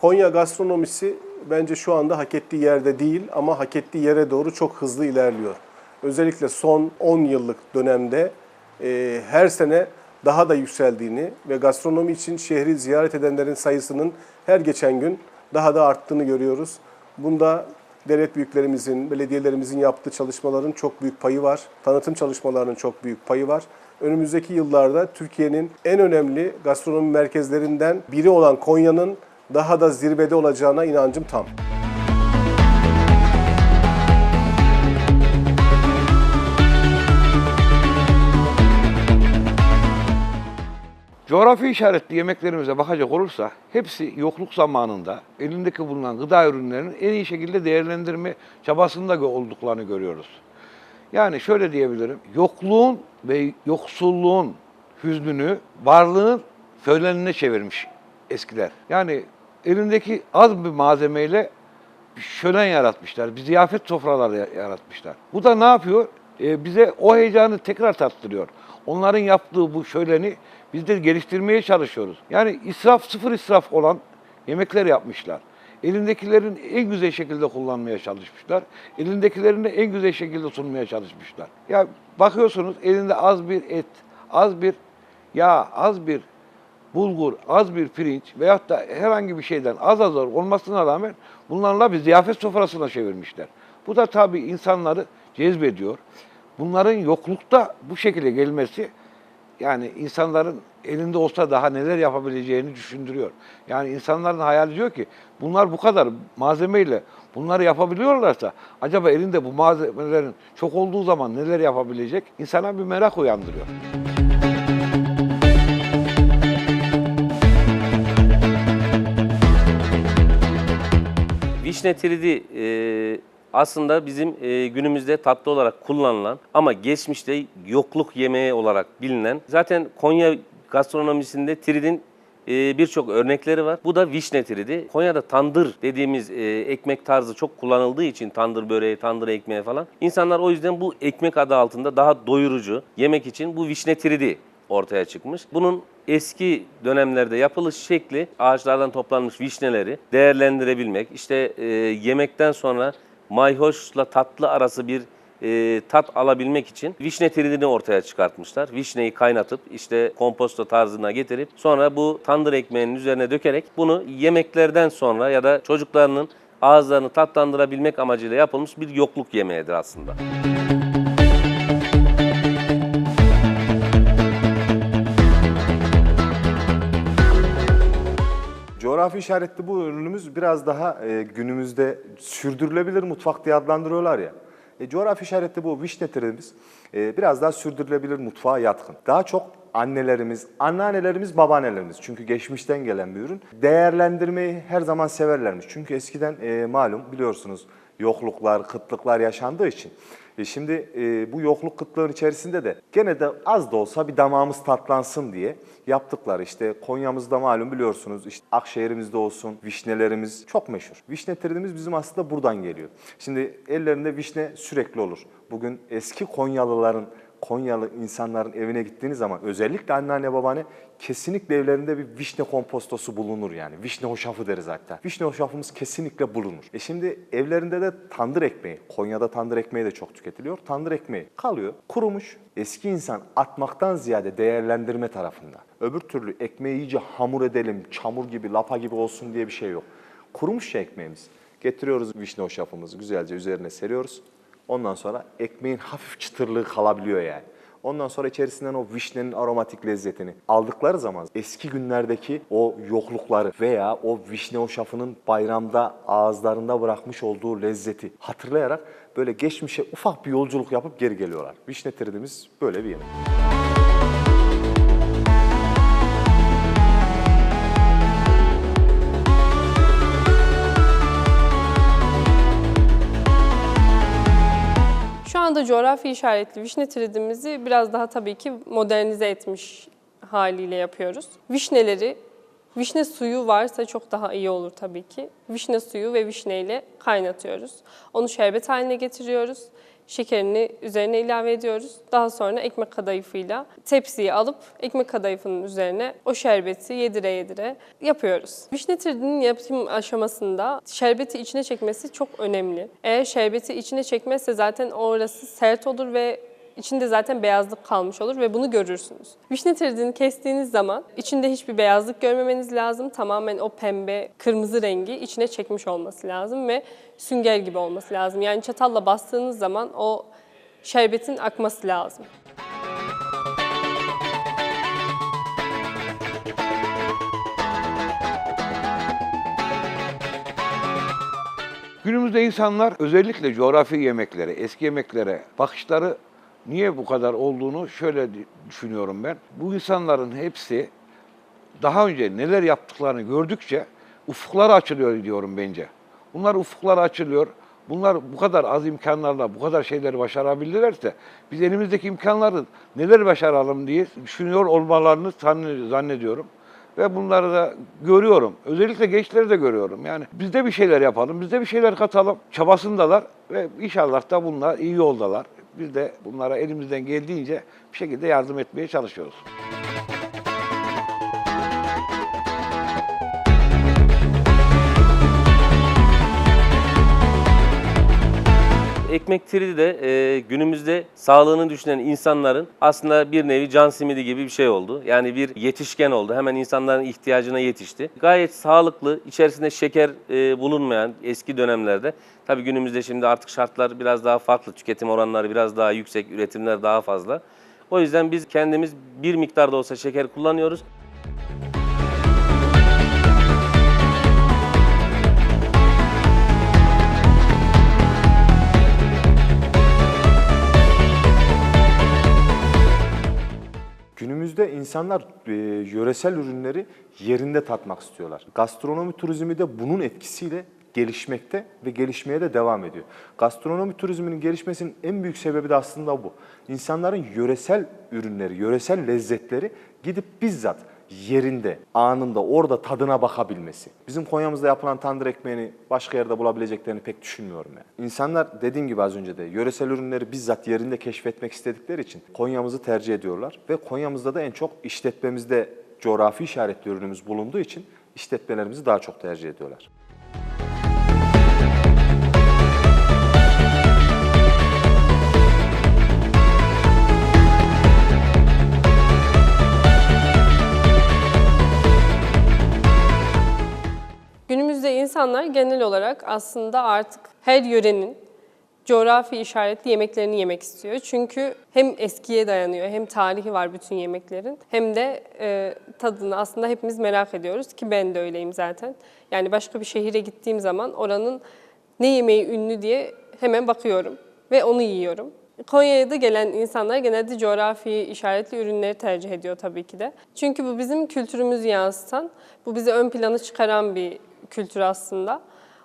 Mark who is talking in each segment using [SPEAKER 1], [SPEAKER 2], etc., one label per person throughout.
[SPEAKER 1] Konya gastronomisi bence şu anda hak ettiği yerde değil ama hak ettiği yere doğru çok hızlı ilerliyor. Özellikle son 10 yıllık dönemde e, her sene daha da yükseldiğini ve gastronomi için şehri ziyaret edenlerin sayısının her geçen gün daha da arttığını görüyoruz. Bunda devlet büyüklerimizin, belediyelerimizin yaptığı çalışmaların çok büyük payı var. Tanıtım çalışmalarının çok büyük payı var. Önümüzdeki yıllarda Türkiye'nin en önemli gastronomi merkezlerinden biri olan Konya'nın daha da zirvede olacağına inancım tam.
[SPEAKER 2] Coğrafi işaretli yemeklerimize bakacak olursa hepsi yokluk zamanında elindeki bulunan gıda ürünlerinin en iyi şekilde değerlendirme çabasında olduklarını görüyoruz. Yani şöyle diyebilirim, yokluğun ve yoksulluğun hüznünü varlığın söylenine çevirmiş eskiler. Yani elindeki az bir malzemeyle şölen yaratmışlar, bir ziyafet sofraları ya- yaratmışlar. Bu da ne yapıyor? Ee, bize o heyecanı tekrar tattırıyor. Onların yaptığı bu şöleni biz de geliştirmeye çalışıyoruz. Yani israf, sıfır israf olan yemekler yapmışlar. Elindekilerin en güzel şekilde kullanmaya çalışmışlar. Elindekilerini de en güzel şekilde sunmaya çalışmışlar. Ya bakıyorsunuz elinde az bir et, az bir yağ, az bir bulgur, az bir pirinç veyahut da herhangi bir şeyden az az olmasına rağmen bunlarla bir ziyafet sofrasına çevirmişler. Bu da tabii insanları cezbediyor. Bunların yoklukta bu şekilde gelmesi yani insanların elinde olsa daha neler yapabileceğini düşündürüyor. Yani insanların hayali diyor ki bunlar bu kadar malzemeyle bunları yapabiliyorlarsa acaba elinde bu malzemelerin çok olduğu zaman neler yapabilecek? İnsana bir merak uyandırıyor.
[SPEAKER 3] Vişne tridi e, aslında bizim e, günümüzde tatlı olarak kullanılan ama geçmişte yokluk yemeği olarak bilinen zaten Konya gastronomisinde tridin e, birçok örnekleri var. Bu da vişne tridi. Konya'da tandır dediğimiz e, ekmek tarzı çok kullanıldığı için tandır böreği, tandır ekmeği falan. İnsanlar o yüzden bu ekmek adı altında daha doyurucu yemek için bu vişne tridi ortaya çıkmış. Bunun eski dönemlerde yapılış şekli ağaçlardan toplanmış vişneleri değerlendirebilmek, işte e, yemekten sonra mayhoşla tatlı arası bir e, tat alabilmek için vişne tridini ortaya çıkartmışlar. Vişneyi kaynatıp işte komposto tarzına getirip sonra bu tandır ekmeğinin üzerine dökerek bunu yemeklerden sonra ya da çocuklarının ağızlarını tatlandırabilmek amacıyla yapılmış bir yokluk yemeğidir aslında.
[SPEAKER 4] Coğrafi işaretli bu ürünümüz biraz daha e, günümüzde sürdürülebilir mutfak diye adlandırıyorlar ya. E, coğrafi işaretli bu vişne tridimiz e, biraz daha sürdürülebilir mutfağa yatkın. Daha çok annelerimiz, anneannelerimiz, babaannelerimiz çünkü geçmişten gelen bir ürün. Değerlendirmeyi her zaman severlermiş. Çünkü eskiden e, malum biliyorsunuz yokluklar, kıtlıklar yaşandığı için. E şimdi e, bu yokluk kıtlığın içerisinde de gene de az da olsa bir damağımız tatlansın diye yaptıkları işte Konya'mızda malum biliyorsunuz işte Akşehir'imizde olsun vişnelerimiz çok meşhur. Vişne tridimiz bizim aslında buradan geliyor. Şimdi ellerinde vişne sürekli olur. Bugün eski Konyalıların Konyalı insanların evine gittiğiniz zaman özellikle anneanne babaanne kesinlikle evlerinde bir vişne kompostosu bulunur yani. Vişne hoşafı deriz hatta. Vişne hoşafımız kesinlikle bulunur. E şimdi evlerinde de tandır ekmeği, Konya'da tandır ekmeği de çok tüketiliyor. Tandır ekmeği kalıyor, kurumuş. Eski insan atmaktan ziyade değerlendirme tarafında. Öbür türlü ekmeği iyice hamur edelim, çamur gibi, lapa gibi olsun diye bir şey yok. Kurumuş ya ekmeğimiz. Getiriyoruz vişne hoşafımızı güzelce üzerine seriyoruz. Ondan sonra ekmeğin hafif çıtırlığı kalabiliyor yani. Ondan sonra içerisinden o vişnenin aromatik lezzetini aldıkları zaman eski günlerdeki o yoklukları veya o vişne hoşafının bayramda ağızlarında bırakmış olduğu lezzeti hatırlayarak böyle geçmişe ufak bir yolculuk yapıp geri geliyorlar. Vişne tridimiz böyle bir yemek.
[SPEAKER 5] Anda coğrafi işaretli vişne tridimizi biraz daha tabii ki modernize etmiş haliyle yapıyoruz. Vişneleri, vişne suyu varsa çok daha iyi olur tabii ki. Vişne suyu ve vişneyle kaynatıyoruz. Onu şerbet haline getiriyoruz. Şekerini üzerine ilave ediyoruz. Daha sonra ekmek kadayıfıyla tepsiyi alıp ekmek kadayıfının üzerine o şerbeti yedire yedire yapıyoruz. Vişne tridinin yapım aşamasında şerbeti içine çekmesi çok önemli. Eğer şerbeti içine çekmezse zaten orası sert olur ve içinde zaten beyazlık kalmış olur ve bunu görürsünüz. Vişne tridini kestiğiniz zaman içinde hiçbir beyazlık görmemeniz lazım. Tamamen o pembe, kırmızı rengi içine çekmiş olması lazım ve sünger gibi olması lazım. Yani çatalla bastığınız zaman o şerbetin akması lazım.
[SPEAKER 2] Günümüzde insanlar özellikle coğrafi yemeklere, eski yemeklere bakışları niye bu kadar olduğunu şöyle düşünüyorum ben. Bu insanların hepsi daha önce neler yaptıklarını gördükçe ufukları açılıyor diyorum bence. Bunlar ufukları açılıyor. Bunlar bu kadar az imkanlarla bu kadar şeyleri başarabildilerse biz elimizdeki imkanları neler başaralım diye düşünüyor olmalarını zann- zannediyorum. Ve bunları da görüyorum. Özellikle gençleri de görüyorum. Yani biz de bir şeyler yapalım, biz de bir şeyler katalım. Çabasındalar ve inşallah da bunlar iyi yoldalar. Biz de bunlara elimizden geldiğince bir şekilde yardım etmeye çalışıyoruz.
[SPEAKER 3] Ekmek tridi de e, günümüzde sağlığını düşünen insanların aslında bir nevi can simidi gibi bir şey oldu. Yani bir yetişken oldu. Hemen insanların ihtiyacına yetişti. Gayet sağlıklı, içerisinde şeker e, bulunmayan eski dönemlerde. Tabii günümüzde şimdi artık şartlar biraz daha farklı. Tüketim oranları biraz daha yüksek, üretimler daha fazla. O yüzden biz kendimiz bir miktarda olsa şeker kullanıyoruz.
[SPEAKER 4] Günümüzde insanlar e, yöresel ürünleri yerinde tatmak istiyorlar. Gastronomi turizmi de bunun etkisiyle gelişmekte ve gelişmeye de devam ediyor. Gastronomi turizminin gelişmesinin en büyük sebebi de aslında bu. İnsanların yöresel ürünleri, yöresel lezzetleri gidip bizzat yerinde, anında, orada tadına bakabilmesi. Bizim Konya'mızda yapılan tandır ekmeğini başka yerde bulabileceklerini pek düşünmüyorum yani. İnsanlar dediğim gibi az önce de yöresel ürünleri bizzat yerinde keşfetmek istedikleri için Konya'mızı tercih ediyorlar. Ve Konya'mızda da en çok işletmemizde coğrafi işaretli ürünümüz bulunduğu için işletmelerimizi daha çok tercih ediyorlar.
[SPEAKER 5] İnsanlar genel olarak aslında artık her yörenin coğrafi işaretli yemeklerini yemek istiyor. Çünkü hem eskiye dayanıyor hem tarihi var bütün yemeklerin hem de e, tadını aslında hepimiz merak ediyoruz ki ben de öyleyim zaten. Yani başka bir şehire gittiğim zaman oranın ne yemeği ünlü diye hemen bakıyorum ve onu yiyorum. Konya'ya da gelen insanlar genelde coğrafi işaretli ürünleri tercih ediyor tabii ki de. Çünkü bu bizim kültürümüzü yansıtan, bu bizi ön plana çıkaran bir kültür aslında.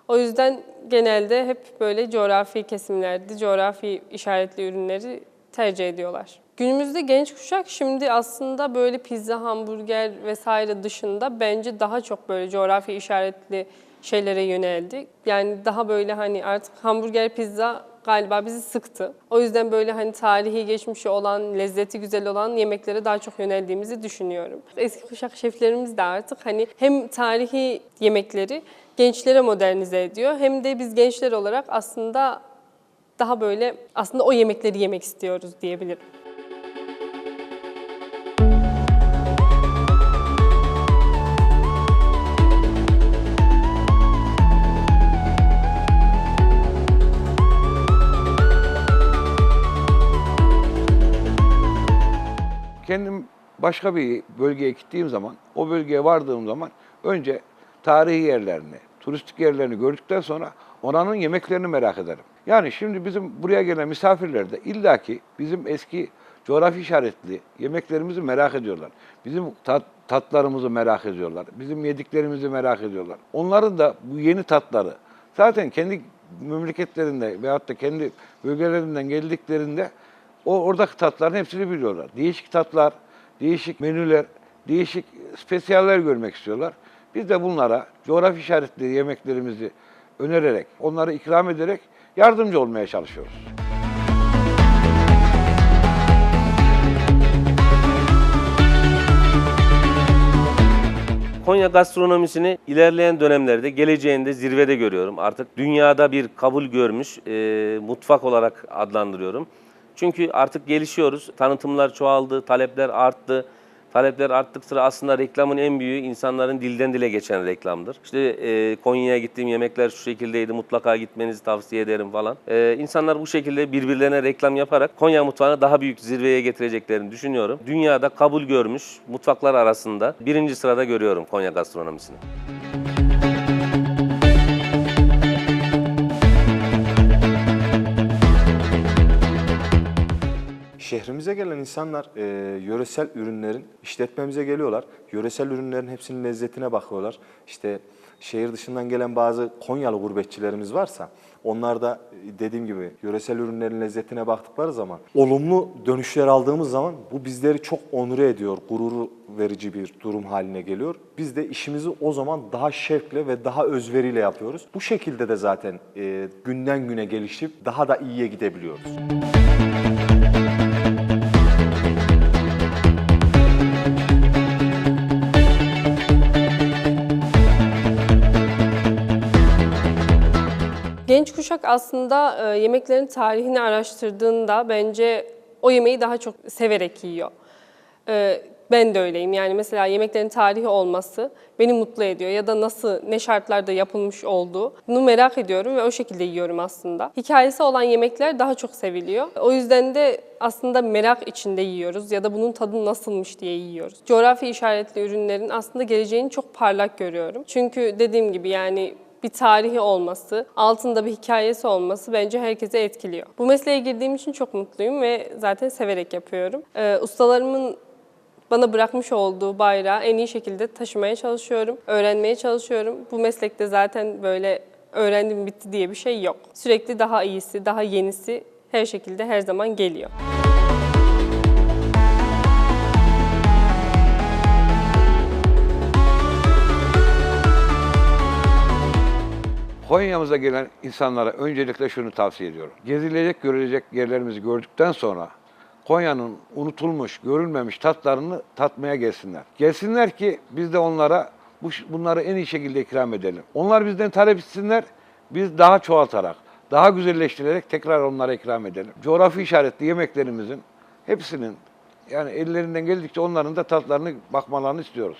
[SPEAKER 5] O yüzden genelde hep böyle coğrafi kesimlerde coğrafi işaretli ürünleri tercih ediyorlar. Günümüzde genç kuşak şimdi aslında böyle pizza, hamburger vesaire dışında bence daha çok böyle coğrafi işaretli şeylere yöneldi. Yani daha böyle hani artık hamburger, pizza galiba bizi sıktı. O yüzden böyle hani tarihi geçmişi olan, lezzeti güzel olan yemeklere daha çok yöneldiğimizi düşünüyorum. Eski kuşak şeflerimiz de artık hani hem tarihi yemekleri gençlere modernize ediyor hem de biz gençler olarak aslında daha böyle aslında o yemekleri yemek istiyoruz diyebilirim.
[SPEAKER 2] Kendim başka bir bölgeye gittiğim zaman, o bölgeye vardığım zaman önce tarihi yerlerini, turistik yerlerini gördükten sonra oranın yemeklerini merak ederim. Yani şimdi bizim buraya gelen misafirler de illaki bizim eski coğrafi işaretli yemeklerimizi merak ediyorlar. Bizim tat, tatlarımızı merak ediyorlar. Bizim yediklerimizi merak ediyorlar. Onların da bu yeni tatları zaten kendi memleketlerinde veyahut da kendi bölgelerinden geldiklerinde o oradaki tatların hepsini biliyorlar. Değişik tatlar, değişik menüler, değişik spesiyaller görmek istiyorlar. Biz de bunlara coğrafi işaretli yemeklerimizi önererek, onları ikram ederek yardımcı olmaya çalışıyoruz.
[SPEAKER 3] Konya gastronomisini ilerleyen dönemlerde, geleceğinde zirvede görüyorum. Artık dünyada bir kabul görmüş e, mutfak olarak adlandırıyorum. Çünkü artık gelişiyoruz. Tanıtımlar çoğaldı, talepler arttı. Talepler arttıkça aslında reklamın en büyüğü insanların dilden dile geçen reklamdır. İşte e, Konya'ya gittiğim yemekler şu şekildeydi, mutlaka gitmenizi tavsiye ederim falan. E, insanlar bu şekilde birbirlerine reklam yaparak Konya mutfağını daha büyük zirveye getireceklerini düşünüyorum. Dünyada kabul görmüş mutfaklar arasında birinci sırada görüyorum Konya gastronomisini.
[SPEAKER 4] Şehrimize gelen insanlar e, yöresel ürünlerin işletmemize geliyorlar. Yöresel ürünlerin hepsinin lezzetine bakıyorlar. İşte şehir dışından gelen bazı Konyalı gurbetçilerimiz varsa onlar da e, dediğim gibi yöresel ürünlerin lezzetine baktıkları zaman olumlu dönüşler aldığımız zaman bu bizleri çok onure ediyor, gururu verici bir durum haline geliyor. Biz de işimizi o zaman daha şevkle ve daha özveriyle yapıyoruz. Bu şekilde de zaten e, günden güne gelişip daha da iyiye gidebiliyoruz.
[SPEAKER 5] Genç kuşak aslında e, yemeklerin tarihini araştırdığında bence o yemeği daha çok severek yiyor. E, ben de öyleyim. Yani mesela yemeklerin tarihi olması beni mutlu ediyor ya da nasıl, ne şartlarda yapılmış olduğu bunu merak ediyorum ve o şekilde yiyorum aslında. Hikayesi olan yemekler daha çok seviliyor. O yüzden de aslında merak içinde yiyoruz ya da bunun tadı nasılmış diye yiyoruz. Coğrafi işaretli ürünlerin aslında geleceğini çok parlak görüyorum. Çünkü dediğim gibi yani bir tarihi olması, altında bir hikayesi olması bence herkese etkiliyor. Bu mesleğe girdiğim için çok mutluyum ve zaten severek yapıyorum. Ee, ustalarımın bana bırakmış olduğu bayrağı en iyi şekilde taşımaya çalışıyorum, öğrenmeye çalışıyorum. Bu meslekte zaten böyle öğrendim bitti diye bir şey yok. Sürekli daha iyisi, daha yenisi her şekilde her zaman geliyor.
[SPEAKER 2] Konya'mıza gelen insanlara öncelikle şunu tavsiye ediyorum. Gezilecek, görülecek yerlerimizi gördükten sonra Konya'nın unutulmuş, görülmemiş tatlarını tatmaya gelsinler. Gelsinler ki biz de onlara bu, bunları en iyi şekilde ikram edelim. Onlar bizden talep etsinler, biz daha çoğaltarak, daha güzelleştirerek tekrar onlara ikram edelim. Coğrafi işaretli yemeklerimizin hepsinin yani ellerinden geldikçe onların da tatlarını bakmalarını istiyoruz.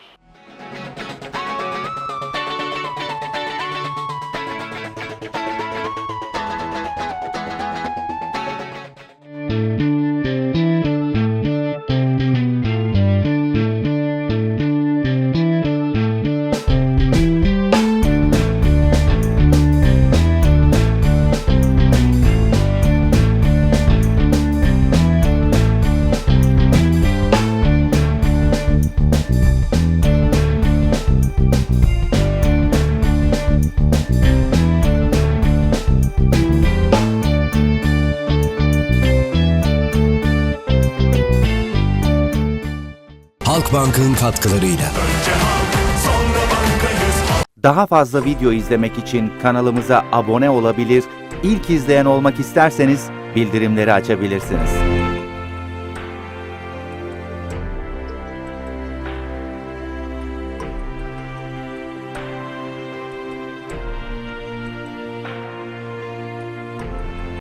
[SPEAKER 6] Halkbank'ın katkılarıyla.
[SPEAKER 7] Daha fazla video izlemek için kanalımıza abone olabilir, ilk izleyen olmak isterseniz bildirimleri açabilirsiniz.